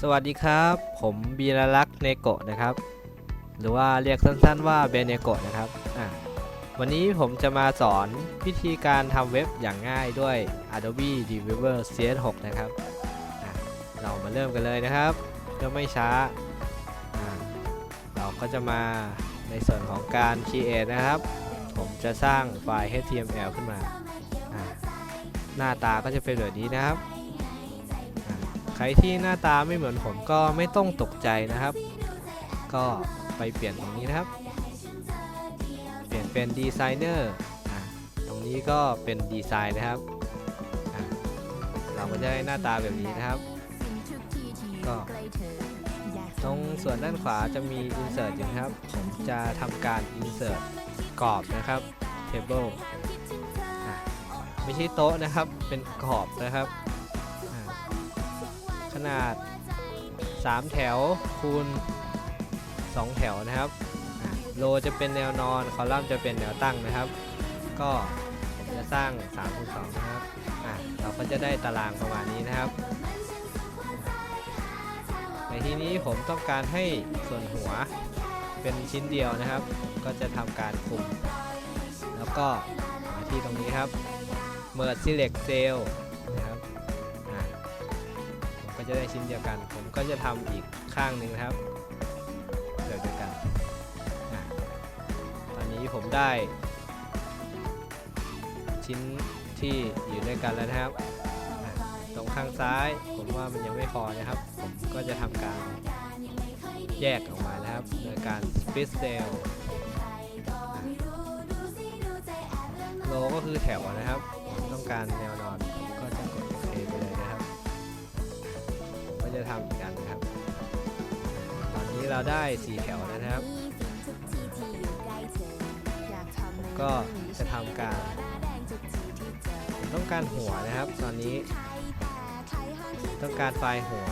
สวัสดีครับ ผมบีรลักษ์เนโกะนะครับ หรือว่าเรียกสั้นๆว่าเบเนโกะนะครับวันนี้ผมจะมาสอนวิธีการทำเว็บอย่างง่ายด้วย Adobe Reader CS6 นะครับ เรามาเริ่มกันเลยนะครับเพื่อไม่ช้า เราก็จะมาในส่วนของการ Create นะครับ ผมจะสร้างไฟล์ HTML ขึ้นมา หน้าตาก็จะเป็นแบบนี้นะครับ ใครที่หน้าตาไม่เหมือนผมก็ไม่ต้องตกใจนะครับ ก็ไปเปลี่ยนตรงนี้นะครับ เปลี่ยนเป็นดีไซเนอร์ตรงนี้ก็เป็นดีไซน์นะครับ เราก็จะได้หน้าตาแบบนี้นะครับ ก็ตรงส่วนด้านขวาจะมี insert อยู่นะครับ ผมจะทำการ insert กรอบนะครับ table ไม่ใช่โต๊ะนะครับ เป็นกรอบนะครับ ขนาด 3 แถวคูณ 2 แถวนะครับโลจะเป็นแนวนอน คอลัมน์จะเป็นแนวตั้งนะครับ ก็ผมจะสร้าง3คูณ2นะครับอะเราก็จะได้ตารางประมาณนี้นะครับ ในที่นี้ผมต้องการให้ส่วนหัวเป็นชิ้นเดียวนะครับ ก็จะทำการคุม แล้วก็มาที่ตรงนี้ครับ Merge Select Cell ก็จะได้ชิ้นเดียวกัน ผมก็จะทำอีกข้างหนึ่งนะครับเดียวกันตอนนี้ผมได้ ชิ้นที่อยู่ด้วยกันแล้วนะครับ ตรงข้างซ้ายผมว่ามันยังไม่พอนะครับ ผมก็จะทำการแยกออกมานะครับโดยการ split cell โลก็คือแถวนะครับ ผมต้องการแนวนอน ผมก็จะทำอีกอันนะครับ ตอนนี้เราได้4แถวแล้วนะครับผมก็จะทำการผมต้องการหัวนะครับ ตอนนี้ ต้องการไฟล์หัว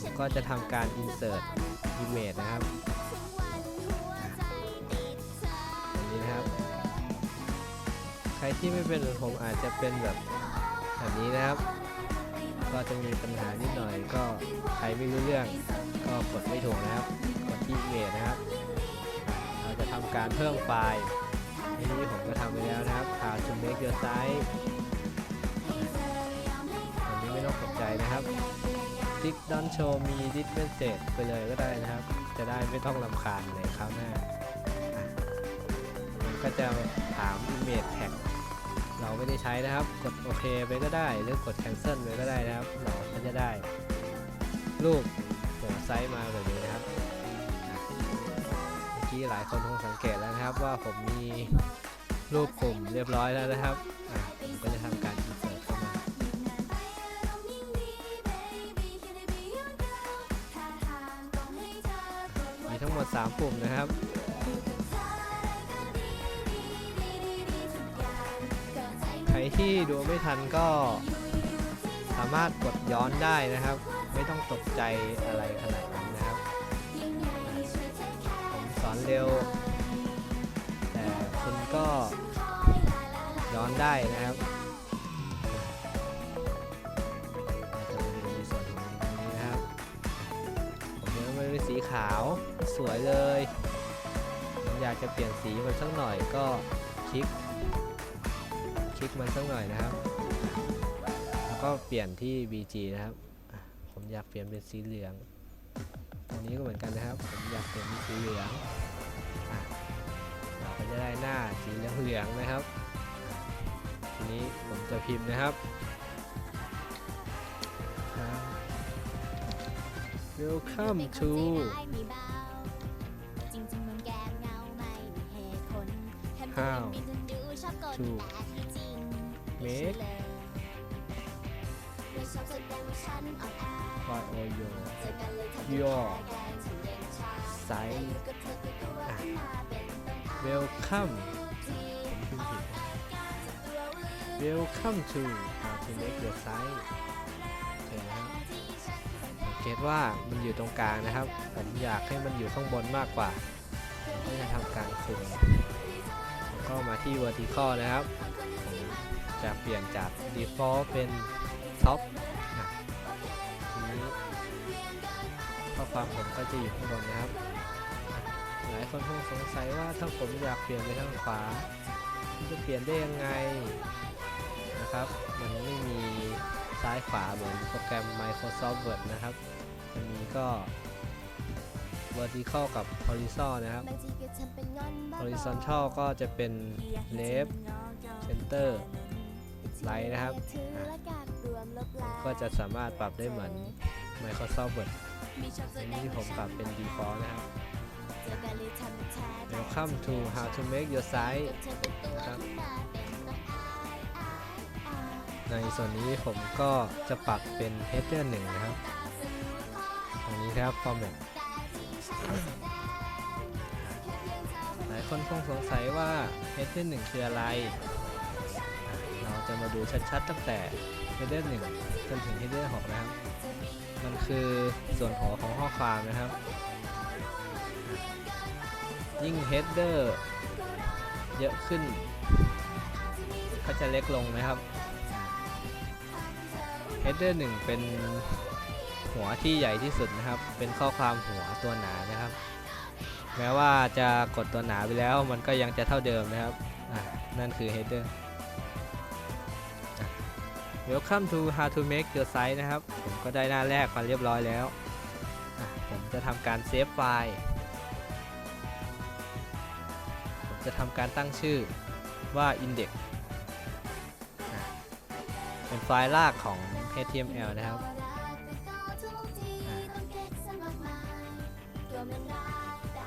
ผมก็จะทำการ insert image นะครับแบบนี้นะครับ ใครที่ไม่เป็นเหมือนผมอาจจะเป็นแบบแบบนี้นะครับ ก็จะมีปัญหานิดหน่อยก็ใครไม่รู้เรื่อง ก็กดไม่ถูกนะครับ กดที่ image นะครับ เราจะทำการเพิ่มไฟล์อันนี้ผมก็ทำไปแล้วนะครับ how to make your site อันนี้ไม่ต้องตกใจนะครับติ๊กดอนโชว์มีดิสเมสเซจไปเลยก็ได้นะครับ จะได้ไม่ต้องลำคาญในคราวหน้าก็จะถาม image tag เราไม่ได้ใช้นะครับ กดโอเคไปก็ได้ หรือกด cancel ไปก็ได้นะครับเราก็จะได้รูปหัวไซส์มาแบบนี้นะครับเมื่อกี้หลายคนคงสังเกตแล้วนะครับว่าผมมีรูปกลุ่มเรียบร้อยแล้วนะครับผมก็จะทำการ insert เข้ามามีทั้งหมด 3 ปุ่มนะครับ รที่ดูไม่ทันก็สามารถกดย้อนได้นะครับ ไม่ต้องตกใจอะไรขนาดนั้นนะครับผมสอนเร็ว แต่คุณก็ย้อนได้นะครับ็นในส่วนของตรงนี้นะครับผมเลือมันเป็นสีขาวสวยเลย อยากจะเปลี่ยนสีมันสักหน่อยก็คลิก ลิกมันสักหน่อยนะครับ แล้วก็เปลี่ยนที่ BG นะครับ ผมอยากเปลี่ยนเป็นสีเหลืองอันนี้ก็เหมือนกันนะครับ ผมอยากเปลี่ยนเป็นสีเหลืองเราก็จะได้หน้าสีเหลืองๆนะครับ ทีนี้ผมจะพิมพ์นะครับ Welcome to how to make for your your site อะ Welcome ผมพิมพ์ผิด Welcome to how to make your site โอเคนะครับสังเกตว่ามันอยู่ตรงกลางนะครับ ผมอยากให้มันอยู่ข้างบนมากกว่าก็จะทำการคุมก็มาที่ vertical นะครับ จะเปลี่ยนจาก default เป็น top อะทีนี้ความผมก็จะอยู่ข้างบนนะครับอะหลายคนคงสงสัยว่าถ้าผมอยากเปลี่ยนไปทางขวามันจะเปลี่ยนได้ยังไงนะครับ มันไม่มีซ้ายขวาเหมือนโปรแกรม Microsoft Word นะครับจะมีก็ vertical กับ horizontal นะครับ horizontal ก็จะเป็น left center right นะครับอะก็จะสามารถปรับได้เหมือน Microsoft Word อันนี้ที่ผมปรับเป็น default นะครับ Welcome to how to make your site นะครับในส่วนนี้ผมก็จะปรับเป็น header 1 นะครับ ตรงนี้ครับ format หลายคนคงสงสัยว่า header 1 คืออะไรอะ ดูชัดๆตั้งแต่ header 1จนถึง header 6นะครับ มันคือส่วนหัวของข้อความนะครับ ยิ่ง header เยอะขึ้น ก็จะเล็กลงนะครับ header 1เป็นหัวที่ใหญ่ที่สุดนะครับ เป็นข้อความหัวตัวหนานะครับ แม้ว่าจะกดตัวหนาไปแล้วมันก็ยังจะเท่าเดิมนะครับ นั่นคือ header อะ Welcome to how to make your site นะครับ ผมก็ได้หน้าแรกมาเรียบร้อยแล้ว ผมจะทำการเซฟไฟล์ ผมจะทำการตั้งชื่อว่า index เป็นไฟล์รากของ HTML นะครับ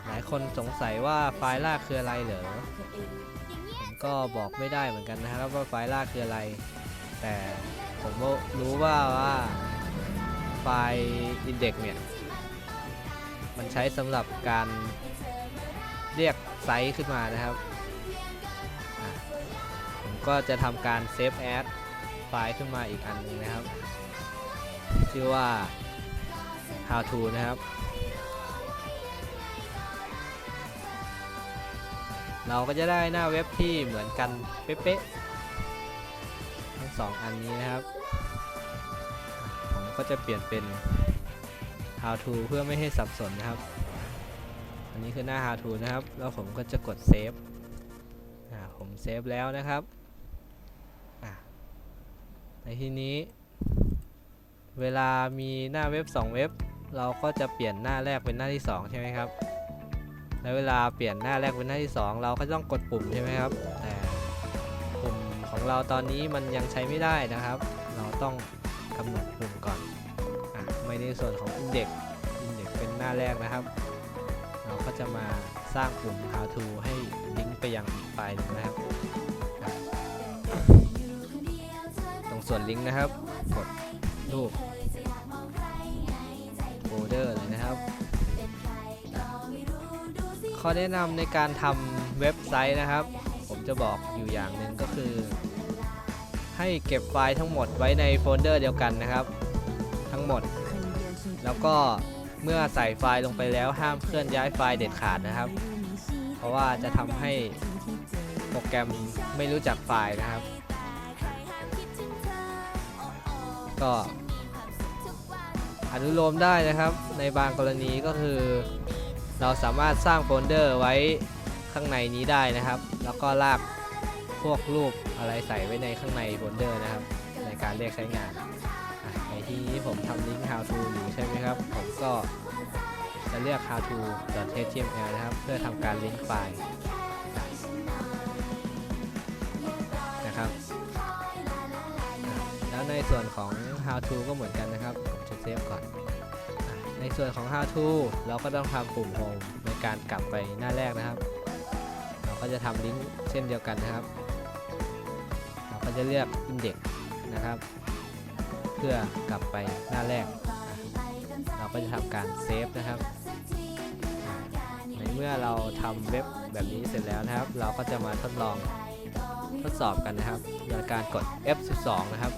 หลายคนสงสัยว่าไฟล์รากคืออะไรเหรอ ก็บอกไม่ได้เหมือนกันนะครับว่าไฟล์รากคืออะไร แต่ผมก็รู้ว่าว่าไฟล์ index เนี่ย มันใช้สำหรับการเรียกไซส์ขึ้นมานะครับ ผมก็จะทำการเซฟแอดไฟล์ขึ้นมาอีกอันหนึงนะครับ ชื่อว่า how to นะครับ เราก็จะได้หน้าเว็บที่เหมือนกันเป๊ะๆ ทั้งสองอันนี้นะครับ ผมก็จะเปลี่ยนเป็น how to เพื่อไม่ให้สับสนนะครับ อันนี้คือหน้า how to นะครับ แล้วผมก็จะกดเซฟอ่าผมเซฟแล้วนะครับ ในที่นี้ เวลามีหน้าเว็บ 2 เว็บ เราก็จะเปลี่ยนหน้าแรกเป็นหน้าที่ 2 ใช่ไหมครับ แล้วเวลาเปลี่ยนหน้าแรกเป็นหน้าที่ 2 เราก็ต้องกดปุ่มใช่ไหมครับ แต่ ของเราตอนนี้มันยังใช้ไม่ได้นะครับ เราต้องกำหนดปุ่มก่อนอะไม่ในส่วนของ index index เป็นหน้าแรกนะครับ เราก็จะมาสร้างปุ่ม how to ให้ลิงก์ไปยังอีกไฟล์นึงนะครับ ตรงส่วนลิงก์นะครับ กดรูปโฟลเดอร์เลยนะครับข้อแนะนำในการทำเว็บไซต์นะครับ จะบอกอยู่อย่างหนึ่งก็คือ ให้เก็บไฟล์ทั้งหมดไว้ในโฟลเดอร์เดียวกันนะครับ ทั้งหมด แล้วก็เมื่อใส่ไฟล์ลงไปแล้วห้ามเคลื่อนย้ายไฟล์เด็ดขาดนะครับ เพราะว่าจะทำให้โปรแกรมไม่รู้จักไฟล์นะครับ ก็อนุโลมได้นะครับ ในบางกรณีก็คือ เราสามารถสร้างโฟลเดอร์ไว้ข้างในนี้ได้นะครับ แล้วก็ลากพวกรูปอะไรใส่ไว้ในข้างในโฟลเดอร์นะครับ ในการเรียกใช้งานในที่นี้ผมทำลิงก์ how to อยู่ใช่ไหมครับ ผมก็จะเลือก how to html นะครับ เพื่อทำการลิงก์ไฟล์นะครับแล้วในส่วนของ how to ก็เหมือนกันนะครับ ผมจะเซฟก่อน ในส่วนของ how to เราก็ต้องทำปุ่ม home ในการกลับไปหน้าแรกนะครับ จะทำลิงก์เช่นเดียวกันนะครับ เราก็จะเลือก index นะครับ เพื่อกลับไปหน้าแรก เราก็จะทำการเซฟนะครับในเมื่อเราทำเว็บแบบนี้เสร็จแล้วนะครับ เราก็จะมาทดลองทดสอบกันนะครับโดยการกด F12 นะครับ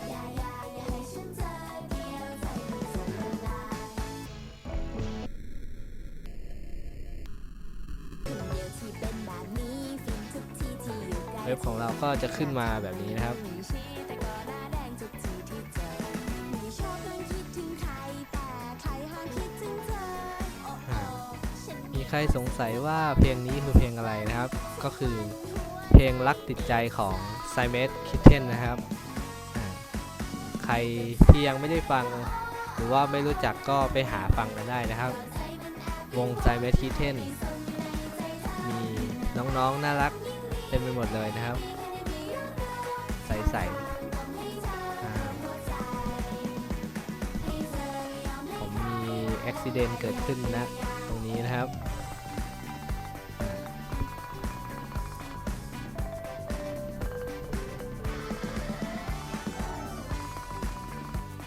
ของเราก็จะขึ้นมาแบบนี้นะครับเใครสงสัยว่าเพลงนี้คือเพลงอะไรนะครับ ก็คือเพลงรักติดใจของ s i m e t Kitten นะครับอ่าใครที่ยังไม่ได้ฟังหรือว่าไม่รู้จักก็ไปหาฟังกันได้นะครับ วง s i m e t Kitten มีน้องๆน่ารัก เต็มไปหมดเลยนะครับ ใสๆอ่ผมมีอุบิเหตุเกิดขึ้นนะตรงนี้นะครับอ่า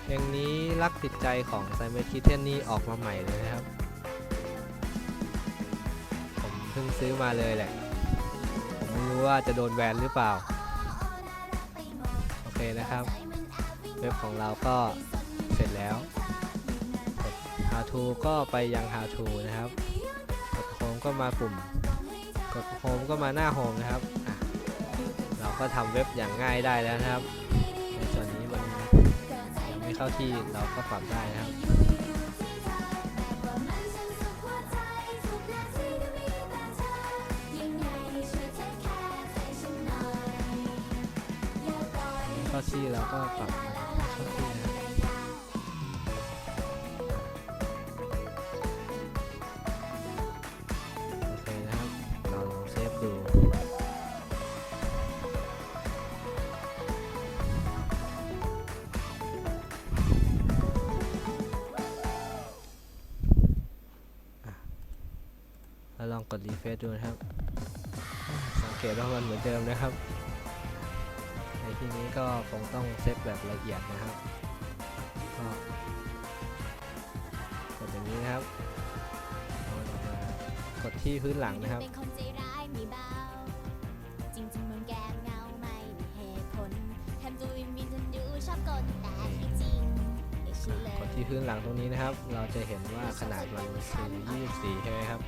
เพลงนี้รักติดใจของ s i m e t Kitten นี่ออกมาใหม่เลยนะครับ ผมเพิ่งซื้อมาเลยแหละ ไม่รู้ว่าจะโดนแบนหรือเปล่า โอเคนะครับ เว็บของเราก็เสร็จแล้วกด how to ก็ไปยัง how to นะครับ กด home ก็มาปุ่ม กด home ก็มาหน้า home นะครับ เราก็ทำเว็บอย่างง่ายได้แล้วนะครับ ในส่วนนี้มันยังไม่เข้าที่เราก็ปรับได้นะครับ เข้าที่เราก็ปรับมาเข้าที่นะครับโอเคนะครับเราลองเซฟดูอะเราลองกดรีเฟซดูนะครับ สังเกตว่ามันเหมือนเดิมนะครับ ในที่นี้ก็คงต้องเซตแบบละเอียดนะครับก็กดอย่างนี้นะครับกมากดที่พื้นหลังนะครับเป็นคนใจร้ายมีเบาจริงๆมันแกล้งเงาไม่มีเหตุผลทำตัววินวินจนดูชอบกลแต่ที่จริงกดที่พื้นหลังตรงนี้นะครับ เราจะเห็นว่าขนาดมันคือ24ใช่ไหมครับ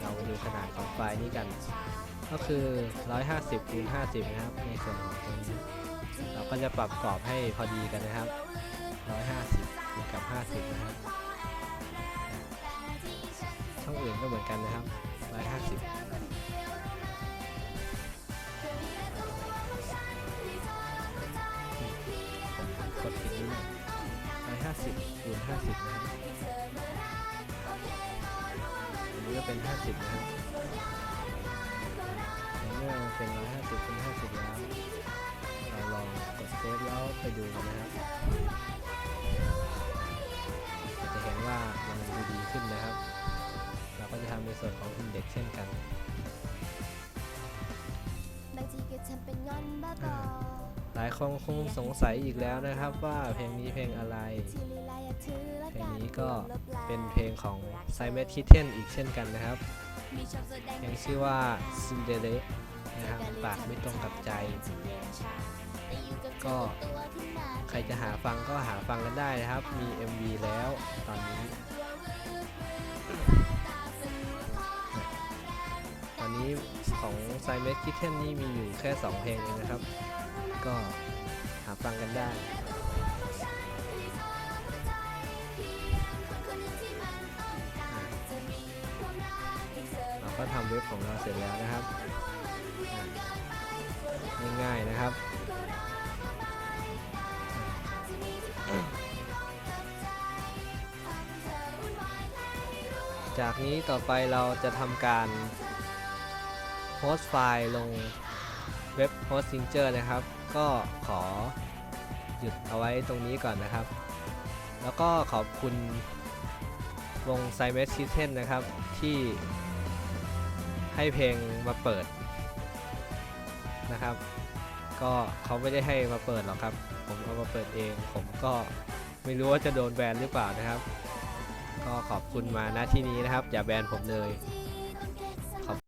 เรามาดูขนาดของไฟล์นี้กัน ก็คือ 150คูณ50 นะครับ ในส่วนของตรงนี้ เราก็จะปรับกรอบให้พอดีกันนะครับ 150คูณกับ 50 นะครับช่องอื่นก็เหมือนกันนะครับ 150กดผิดนิดหน่อย150คูณ50นะครับอันนี้ก็เป็น 50 นะครับ มื่อมันเป็น 150เป็น50 แล้ว เราลองกดเซฟแล้วไปดูกันนะครับเราจะเห็นว่ามันดูดีขึ้นนะครับ เราก็จะทำในส่วนของคนเด็กเช่นกัน บางทีก็ฉันเป็นงอนบ้าบอ หลายคนคงสงสัยอีกแล้วนะครับว่าเพลงนี้เพลงอะไร เพลงนี้ก็เป็นเพลงของ s i m e t Kitten อีกเช่นกันนะครับมีชอบแสดงเพลงชื่อว่า Cinderella นะครับปากไม่ตรงกับใจ ก็ใครจะหาฟังก็หาฟังกันได้นะครับ มี MV แล้วตอนนี้ ตอนนี้ของ s i m e t Kitten นี่มีอยู่แค่ 2 เพลงเองนะครับ ก็หาฟังกันได้เราก็ทำเว็บของเราเสร็จแล้วนะครับ ง่ายๆนะครับจากนี้ต่อไปเราจะทำการโพสต์ไฟล์ลง เว็บ Hostinger นะครับ ก็ขอหยุดเอาไว้ตรงนี้ก่อนนะครับ แล้วก็ขอบคุณวง s i m e t Kitten นะครับ ที่ให้เพลงมาเปิดนะครับ ก็เขาไม่ได้ให้มาเปิดหรอกครับ ผมเอามาเปิดเอง ผมก็ไม่รู้ว่าจะโดนแบนหรือเปล่านะครับ ก็ขอบคุณมาณที่นี้นะครับ อย่าแบนผมเลย